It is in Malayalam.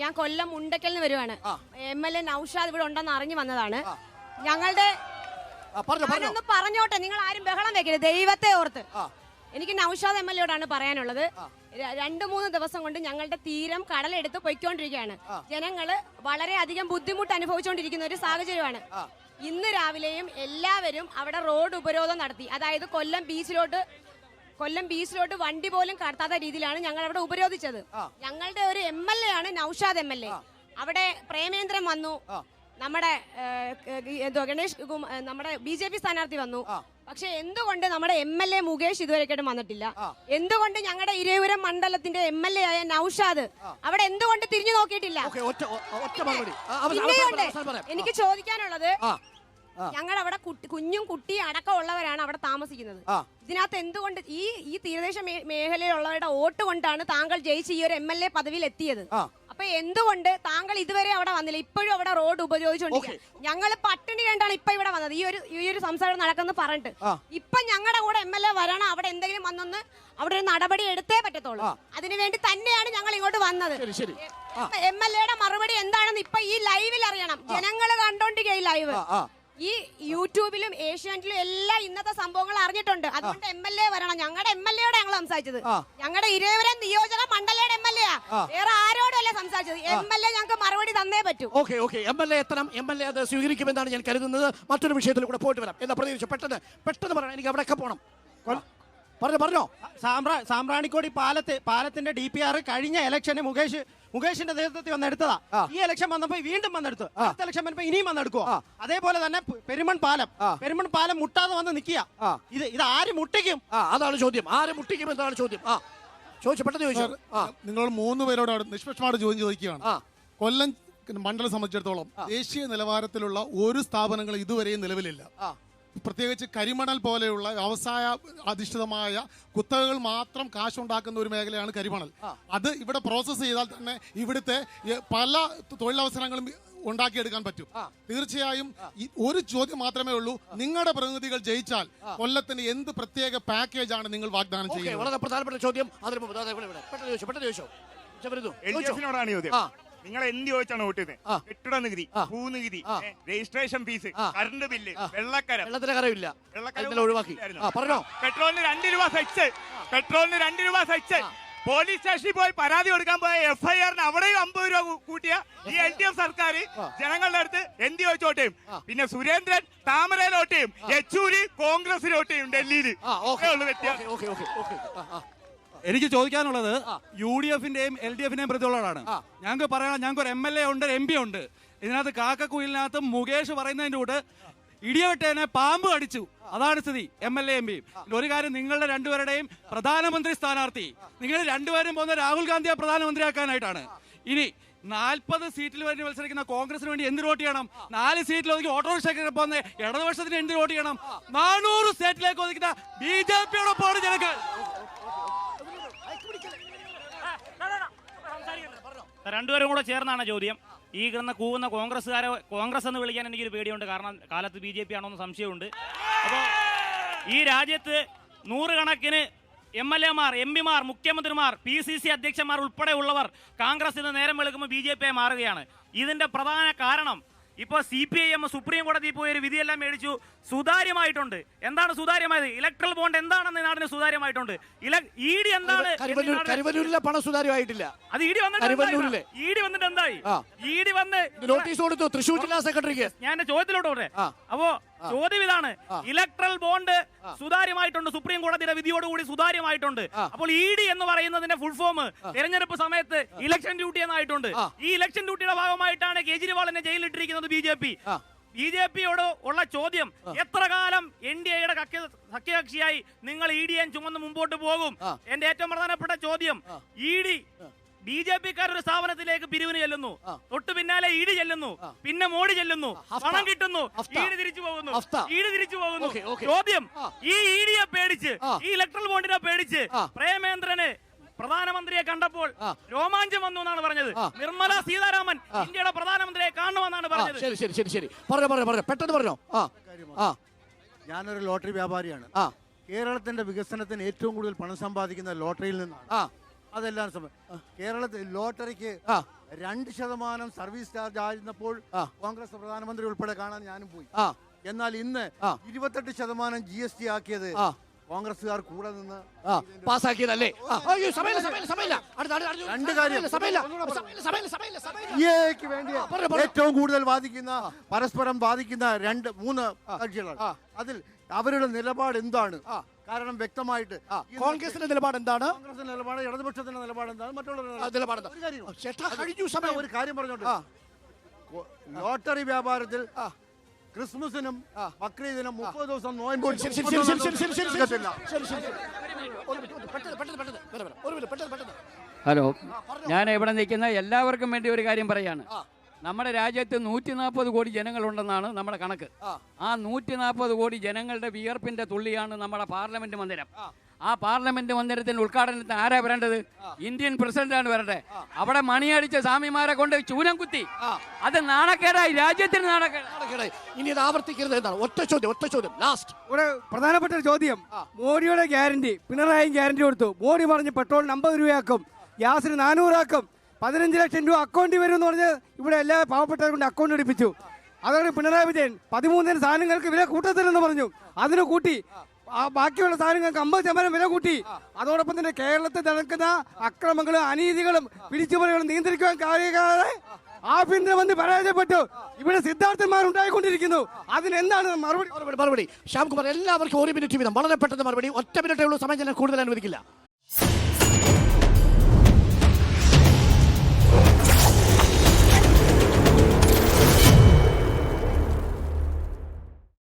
ഞാൻ കൊല്ലം മുണ്ടക്കൽ നിന്ന് വരുവാണ്. എം എൽ എ നൌഷാദ് ഇവിടെ ഉണ്ടെന്ന് അറിഞ്ഞു വന്നതാണ്. ഞങ്ങളുടെ ഞാനൊന്ന് പറഞ്ഞോട്ടെ നിങ്ങൾ ആരും ബഹളം വെക്കരുത് ദൈവത്തെ ഓർത്ത്. എനിക്ക് നൌഷാദ് എം എൽ എയോടാണ് പറയാനുള്ളത്. രണ്ടു മൂന്ന് ദിവസം കൊണ്ട് ഞങ്ങളുടെ തീരം കടലെടുത്ത് പൊയ്ക്കൊണ്ടിരിക്കുകയാണ്. ജനങ്ങൾ വളരെയധികം ബുദ്ധിമുട്ട് അനുഭവിച്ചുകൊണ്ടിരിക്കുന്ന ഒരു സാഹചര്യമാണ്. ഇന്ന് രാവിലെയും എല്ലാവരും അവിടെ റോഡ് ഉപരോധം നടത്തി. അതായത് കൊല്ലം ബീച്ചിലോട്ട് കൊല്ലം ബീച്ചിലോട്ട് വണ്ടി പോലും കടത്താത്ത രീതിയിലാണ് ഞങ്ങൾ അവിടെ ഉപരോധിച്ചത് ഞങ്ങളുടെ ഒരു എം എൽ എ ആണ് നൌഷാദ് എം എൽ എ. അവിടെ പ്രേമേന്ദ്രൻ വന്നു. നമ്മുടെ എന്തോ ഗണേഷ് നമ്മുടെ ബി ജെ പി സ്ഥാനാർത്ഥി വന്നു. പക്ഷെ എന്തുകൊണ്ട് നമ്മുടെ എം എൽ എ മുകേഷ് ഇതുവരെയായിട്ടും വന്നിട്ടില്ല? എന്തുകൊണ്ട് ഞങ്ങളുടെ ഇരയൂരം മണ്ഡലത്തിന്റെ എം എൽ എ ആയ നൌഷാദ് അവിടെ എന്തുകൊണ്ട് തിരിഞ്ഞു നോക്കിയിട്ടില്ല. എനിക്ക് ചോദിക്കാനുള്ളത് ഞങ്ങൾ അവിടെ കുഞ്ഞും കുട്ടിയും അടക്കമുള്ളവരാണ് അവിടെ താമസിക്കുന്നത്. ഇതിനകത്ത് എന്തുകൊണ്ട് ഈ ഈ തീരദേശ മേഖലയിലുള്ളവരുടെ വോട്ട് കൊണ്ടാണ് താങ്കൾ ജയിച്ച് ഈ ഒരു എം എൽ എ പദവിയിൽ എത്തിയത്. അപ്പൊ എന്തുകൊണ്ട് താങ്കൾ ഇതുവരെ അവിടെ വന്നില്ല? ഇപ്പോഴും അവിടെ റോഡ് ഉപയോഗിച്ചുകൊണ്ടിരിക്കുക. ഞങ്ങൾ പട്ടിണി കണ്ടാണ് ഇപ്പൊ ഇവിടെ വന്നത്. ഈ ഒരു ഈ ഒരു സംസാരം നടക്കുന്നത് പറഞ്ഞിട്ട്. ഇപ്പൊ ഞങ്ങളുടെ കൂടെ എം എൽ എ വരണം. അവിടെ എന്തെങ്കിലും വന്നൊന്ന് അവിടെ ഒരു നടപടി എടുത്തേ പറ്റത്തുള്ളൂ. അതിനുവേണ്ടി തന്നെയാണ് ഞങ്ങൾ ഇങ്ങോട്ട് വന്നത്. എം എൽ എയുടെ മറുപടി എന്താണെന്ന് ഇപ്പൊ ഈ ലൈവിൽ അറിയണം. ജനങ്ങൾ കണ്ടോണ്ടിരിക്കുക ഈ ലൈവ്. ഈ യൂട്യൂബിലും ഏഷ്യാനെറ്റിലും എല്ലാം ഇന്നത്തെ സംഭവങ്ങൾ അറിഞ്ഞിട്ടുണ്ട്. അതുകൊണ്ട് എം എൽ എ വരണം. ഞങ്ങളുടെ എം എൽ എയോടെ ഞങ്ങൾ സംസാരിച്ചത്. ഞങ്ങളുടെ ഇരുവരെ നിയോജക മണ്ഡലയുടെ എം എൽ എ വേറെ ആരോടും അല്ലേ സംസാരിച്ചത് എം എൽ എ ഞങ്ങൾക്ക് മറുപടി തന്നേ പറ്റൂ. Okay okay. M L A എത്തണം. എം എൽ എ അത് സ്വീകരിക്കുമെന്നാണ് ഞാൻ കരുതുന്നത്. മറ്റൊരു വിഷയത്തിൽ കൂടെ പോയിട്ട് വരാം. എന്താ പ്രതീക്ഷിച്ചു പെട്ടെന്ന് പെട്ടെന്ന് പറയണം. എനിക്ക് അവിടെയൊക്കെ പോകണം പറഞ്ഞോ പറഞ്ഞോ. സാമ്പ്രാ സാമ്പ്രാണിക്കോടി പാലത്തെ പാലത്തിന്റെ ഡി പി ആർ കഴിഞ്ഞ ഇലക്ഷന് മുകേഷ് മുകേഷിന്റെ നേതൃത്വത്തിൽ വന്നെടുത്തതാ. ഈ ഇലക്ഷൻ വന്നപ്പോ വീണ്ടും വന്നെടുത്തു അടുത്ത ഇലക്ഷൻ വന്നപ്പോ ഇനിയും വന്നെടുക്കുക അതേപോലെ തന്നെ പെരുമൺ പാലം. പെരുമൺ പാലം മുട്ടാതെ വന്ന് നിക്കുക. ഇത് ഇത് ആര് മുട്ടിക്കും? അതാണ് ചോദ്യം. ആര് മുട്ടിക്കും എന്നതാണ് ചോദ്യം. ആ. ചോദിച്ചു പെട്ടെന്ന് ചോദിച്ചു. ആ. നിങ്ങൾ മൂന്ന് പേരോട് നിഷ്പക്ഷമായിട്ട് ചോദ്യം ചോദിക്കുകയാണ്. ആ. കൊല്ലം മണ്ഡലം സംബന്ധിച്ചിടത്തോളം ദേശീയ നിലവാരത്തിലുള്ള ഒരു സ്ഥാപനങ്ങൾ ഇതുവരെയും നിലവിലില്ല. ആ. പ്രത്യേകിച്ച് കരിമണൽ പോലെയുള്ള വ്യവസായ അധിഷ്ഠിതമായ കുത്തകകൾ മാത്രം കാശുണ്ടാക്കുന്ന ഒരു മേഖലയാണ് കരിമണൽ. അത് ഇവിടെ പ്രോസസ്സ് ചെയ്താൽ തന്നെ ഇവിടുത്തെ പല തൊഴിലവസരങ്ങളും ഉണ്ടാക്കിയെടുക്കാൻ പറ്റും. തീർച്ചയായും ഒരു ചോദ്യം മാത്രമേ ഉള്ളൂ. നിങ്ങളുടെ പ്രതിനിധികൾ ജയിച്ചാൽ കൊല്ലത്തിന് എന്ത് പ്രത്യേക പാക്കേജ് ആണ് നിങ്ങൾ വാഗ്ദാനം ഓക്കെ ചെയ്യുന്നത്? വളരെ പ്രധാനപ്പെട്ട ചോദ്യം. അതിന് പെട്ടെന്ന് ചോദിച്ചു പെട്ടെന്ന് ചോദിച്ചു. ചോദിച്ചോ. നിങ്ങൾ എന്ത് ചോദിച്ചാണ് വോട്ട് കെട്ടിട നികുതി ഭൂനികുതി രജിസ്ട്രേഷൻ ഫീസ്. കറണ്ട് ബില്ല് വെള്ളക്കര. വെള്ളത്തിന് കരവില്ല വെള്ളക്കരം ഒഴിവാക്കി. പറഞ്ഞോ. പെട്രോളിന് രണ്ട് രൂപ സെച്ച് പെട്രോളിന് രണ്ട് രൂപ സെച്ച് പോലീസ് സ്റ്റേഷനിൽ പോയി പരാതി കൊടുക്കാൻ പോയ എഫ് ഐ ആറിന് അവിടെയും അമ്പത് രൂപ കൂട്ടിയ ഈ എൽ ഡി എഫ് സർക്കാർ ജനങ്ങളുടെ അടുത്ത് എന്ത് ചോദിച്ചോട്ടെയും പിന്നെ സുരേന്ദ്രൻ താമരയിലോട്ടെയും യെച്ചൂരി കോൺഗ്രസിലോട്ടെയും ഡൽഹിയിൽ. വ്യത്യാസം. എനിക്ക് ചോദിക്കാനുള്ളത് യു ഡി എഫിന്റെയും എൽ ഡി എഫിന്റെയും പ്രതികളോടാണ് ഞങ്ങൾക്ക് പറയാൻ ഞങ്ങൾക്ക് ഒരു എം എൽ എ ഉണ്ട് എം പി ഉണ്ട്. ഇതിനകത്ത് കാക്കക്കുയിലിനകത്ത് മുകേഷ് പറയുന്നതിന്റെ കൂടെ ഇടിയവെട്ടേനെ പാമ്പ് കടിച്ചു. അതാണ് സ്ഥിതി എം എൽ എ എം പിയും ഒരു കാര്യം നിങ്ങളുടെ രണ്ടുപേരുടെയും പ്രധാനമന്ത്രി സ്ഥാനാർത്ഥി നിങ്ങൾ രണ്ടുപേരും പോകുന്ന രാഹുൽ ഗാന്ധിയെ പ്രധാനമന്ത്രിയാക്കാനായിട്ടാണ്. ഇനി നാൽപ്പത് സീറ്റിൽ വേണ്ടി മത്സരിക്കുന്ന കോൺഗ്രസിന് വേണ്ടി എന്ത് വോട്ട് ചെയ്യണം? നാല് സീറ്റിൽ ഒതുക്കി ഓട്ടോറിക്ഷയ്ക്ക് പോകുന്ന ഇടതുപക്ഷത്തിന് എന്ത് വോട്ട് ചെയ്യണം? നാനൂറ് സീറ്റിലേക്ക് ഒതുക്കുന്ന ബി ജെ പിയോടൊപ്പമാണ് ജനങ്ങൾ. രണ്ടുപേരും കൂടെ ചേർന്നാണ് ചോദ്യം. ഈ കിടന്ന കൂവുന്ന കോൺഗ്രസ്സുകാരെ കോൺഗ്രസ് എന്ന് വിളിക്കാൻ എനിക്കൊരു പേടിയുണ്ട്. കാരണം കാലത്ത് ബി ജെ പി ആണോ എന്ന് സംശയമുണ്ട്. അപ്പോൾ ഈ രാജ്യത്ത് നൂറുകണക്കിന് എം എൽ എമാർ എം പിമാർ മുഖ്യമന്ത്രിമാർ പി സി സി അധ്യക്ഷന്മാർ ഉൾപ്പെടെയുള്ളവർ കോൺഗ്രസ് ഇന്ന് നേരം വെളുക്കുമ്പോൾ ബി ജെ പി മാറുകയാണ്. ഇതിന്റെ പ്രധാന കാരണം ഇപ്പോൾ C P I M supreme കോടതിയിൽ പോയി ഒരു വിധിയെല്ലാം മേടിച്ചു. സുതാര്യമായിട്ടുണ്ട്. എന്താണ് സുതാര്യമായത്? ഇലക്ട്രൽ ബോണ്ട് എന്താണെന്ന് നാടിന് സുതാര്യമായിട്ടുണ്ട്. ഇ ഡി എന്താണ് കരുവന്നൂർ ഈ നാടിന് കരുവന്നൂരിലെ പണം സുതാര്യമായിട്ടില്ല. അത് ഇടി വന്നിട്ട്. എന്തായി? വന്നിട്ട് എന്തായി? ആ. ഇടി വന്ന് നോട്ടീസ് കൊടുത്തു. തൃശ്ശൂർ ജില്ലാ സെക്രട്ടറിക്ക്. ഞാൻ ചോദ്യത്തിലോട്ട് പോട്ടെ അപ്പോ ചോദ്യം ഇതാണ്. Electoral bond സുതാര്യമായിട്ടുണ്ട്. സുപ്രീം കോടതിയുടെ വിധിയോടുകൂടി സുതാര്യമായിട്ടുണ്ട്. അപ്പോൾ ഇ ഡി എന്ന് പറയുന്നതിന്റെ ഫുൾ ഫോം തെരഞ്ഞെടുപ്പ് സമയത്ത് ഇലക്ഷൻ ഡ്യൂട്ടി എന്നായിട്ടുണ്ട്. ഈ ഇലക്ഷൻ ഡ്യൂട്ടിയുടെ ഭാഗമായിട്ടാണ് കേജ്രിവാളിനെ ജയിലിലിട്ടിരിക്കുന്നത് B J P. B J പിയോട് ഉള്ള ചോദ്യം എത്ര കാലം എൻ ഡി എയുടെ സഖ്യകക്ഷിയായി നിങ്ങൾ ഇ ഡി എൻ ചുമന്ന് മുമ്പോട്ട് പോകും. എന്റെ ഏറ്റവും പ്രധാനപ്പെട്ട ചോദ്യം ഇ ഡി ബി ജെ പിക്കാർ ഒരു സ്ഥാപനത്തിലേക്ക് പിരിവിന് ചെല്ലുന്നു. തൊട്ട് പിന്നാലെ ഇടി ചെല്ലുന്നു പിന്നെ മോടി ചെല്ലുന്നു. പണം കിട്ടുന്നു. ഈട് തിരിച്ചു പോകുന്നു. ഈട് തിരിച്ചു പോകുന്നു. ചോദ്യം. ഈ ഇഡിയെ പേടിച്ച് ഈ ഇലക്ട്രൽ ബോണ്ടിനെ പേടിച്ച്. പ്രേമേന്ദ്രന് പ്രധാനമന്ത്രിയെ കണ്ടപ്പോൾ രോമാഞ്ചം വന്നു എന്നാണ് പറഞ്ഞത്. നിർമ്മല സീതാരാമൻ ഇന്ത്യയുടെ പ്രധാനമന്ത്രിയെ കാണണമെന്നാണ് പറഞ്ഞത്. ശരി ശരി ശരി ശരി. പറഞ്ഞോ പറഞ്ഞോ പറഞ്ഞോ. പെട്ടെന്ന് പറഞ്ഞോ. ആ ഞാനൊരു ലോട്ടറി വ്യാപാരിയാണ്. കേരളത്തിന്റെ വികസനത്തിന് ഏറ്റവും കൂടുതൽ പണം സമ്പാദിക്കുന്ന ലോട്ടറിയിൽ നിന്നാണ്. ആ. അതെല്ലാം സമയം കേരളത്തിൽ ലോട്ടറിക്ക് ആ. രണ്ട് ശതമാനം സർവീസ് ചാർജ് ആയിരുന്നപ്പോൾ കോൺഗ്രസ് പ്രധാനമന്ത്രി ഉൾപ്പെടെ കാണാൻ ഞാനും പോയി. ആ. എന്നാൽ ഇന്ന്. ഇരുപത്തെട്ട് ശതമാനം ജി എസ് ടി ആക്കിയത്. കോൺഗ്രസ്സുകാർ കൂടെ നിന്ന് ആ പാസ്സാക്കിയതല്ലേ? ആ, അയ്യോ സമയമില്ല, അടുത്ത അടുത്ത അടുത്ത. രണ്ട് കാര്യം. സമയമില്ല, സമയമില്ല, സമയമില്ല, സമയമില്ല, വേണ്ടി പറഞ്ഞോ, പറഞ്ഞോ. ഏറ്റവും കൂടുതൽ വാദിക്കുന്ന പരസ്പരം വാദിക്കുന്ന രണ്ട് മൂന്ന് കക്ഷികളാണ്. ആ. അതിൽ അവരുടെ നിലപാട് എന്താണ്? കാരണം വ്യക്തമായിട്ട് ആ, ഇന്ന് കോൺഗ്രസിന്റെ നിലപാട് എന്താണ്? കോൺഗ്രസിന്റെ നിലപാട് ഇടതുപക്ഷത്തിന്റെ നിലപാട് എന്താണ്? മറ്റുള്ളവരുടെ ആ, നിലപാട് എന്താ? ഒരു കാര്യം പറഞ്ഞോട്ടെ ചേട്ടാ കഴിഞ്ഞു സമയം. ഒരു കാര്യം ആ. കൊ- ലോട്ടറി വ്യാപാരത്തിൽ. ക്രിസ്മസിനും ബക്രീദിനും മുപ്പത് ദിവസം നോയമ്പ് ഹലോ ഞാൻ ഇവിടെ നിൽക്കുന്ന എല്ലാവർക്കും വേണ്ടി ഒരു കാര്യം പറയാണ് നമ്മുടെ രാജ്യത്ത് നൂറ്റി നാൽപ്പത് കോടി ജനങ്ങളുണ്ടെന്നാണ് നമ്മുടെ കണക്ക് ആ നൂറ്റി നാൽപ്പത് കോടി ജനങ്ങളുടെ വിയർപ്പിന്റെ തുള്ളിയാണ് നമ്മുടെ പാർലമെന്റ് മന്ദിരം ആ. പാർലമെന്റ് മന്ദിരത്തിന്റെ ഉദ്ഘാടനത്തിന് ആരാ വരേണ്ടത്? ഇന്ത്യൻ പ്രസിഡന്റാണ് വരേണ്ടത്. അവിടെ മണിയടിച്ച സ്വാമിമാരെ കൊണ്ട് ചൂനം കുത്തി. അത് നാണക്കേടായി രാജ്യത്തിന് നാണക്കേട് നാണക്കേട്. ഇനി ഇത് ആവർത്തിക്കരുത് എന്താണ് ഒറ്റ ചോദ്യം ഒറ്റ ചോദ്യം. ലാസ്റ്റ് ഒരു പ്രധാനപ്പെട്ട ഒരു ചോദ്യം. മോഡിയുടെ ഗ്യാരണ്ടി പിണറായി ഗ്യാരണ്ടി കൊടുത്തു. മോഡി പറഞ്ഞ് പെട്രോളിന് അമ്പത് രൂപയാക്കും ഗ്യാസിന് നാനൂറാക്കും പതിനഞ്ച് ലക്ഷം രൂപ അക്കൗണ്ടിൽ വരും എന്ന് പറഞ്ഞ് ഇവിടെ എല്ലാ പാവപ്പെട്ടവരെ കൊണ്ട് അക്കൗണ്ട് എടുപ്പിച്ചു അതോടെ പിണറായി വിജയൻ പതിമൂന്നിന് സാധനങ്ങൾക്ക് വില കൂട്ടത്തില്ലെന്ന് പറഞ്ഞു. അതിന് കൂട്ടി. ആ ബാക്കിയുള്ള സാധനങ്ങൾക്ക് അമ്പത് ശതമാനം വില കൂട്ടി. അതോടൊപ്പം തന്നെ കേരളത്തിൽ നടക്കുന്ന അക്രമങ്ങളും അനീതികളും പിടിച്ചുപറികളും നിയന്ത്രിക്കുവാൻ കാര്യകാരെ ആഭ്യന്തരമന്ത്രി പരാജയപ്പെട്ടു. ഇവിടെ സിദ്ധാർത്ഥന്മാർ ഉണ്ടായിക്കൊണ്ടിരിക്കുന്നു അതിനെന്താണ് മറുപടി മറുപടി. ശ്യാംകുമാർ എല്ലാവർക്കും ഒരു മിനിറ്റ് വീതം. വളരെ പെട്ടെന്ന് മറുപടി. ഒറ്റ മിനിറ്റേ ഉള്ളൂ. സമയം ഞാൻ കൂടുതൽ അനുവദിക്കില്ല.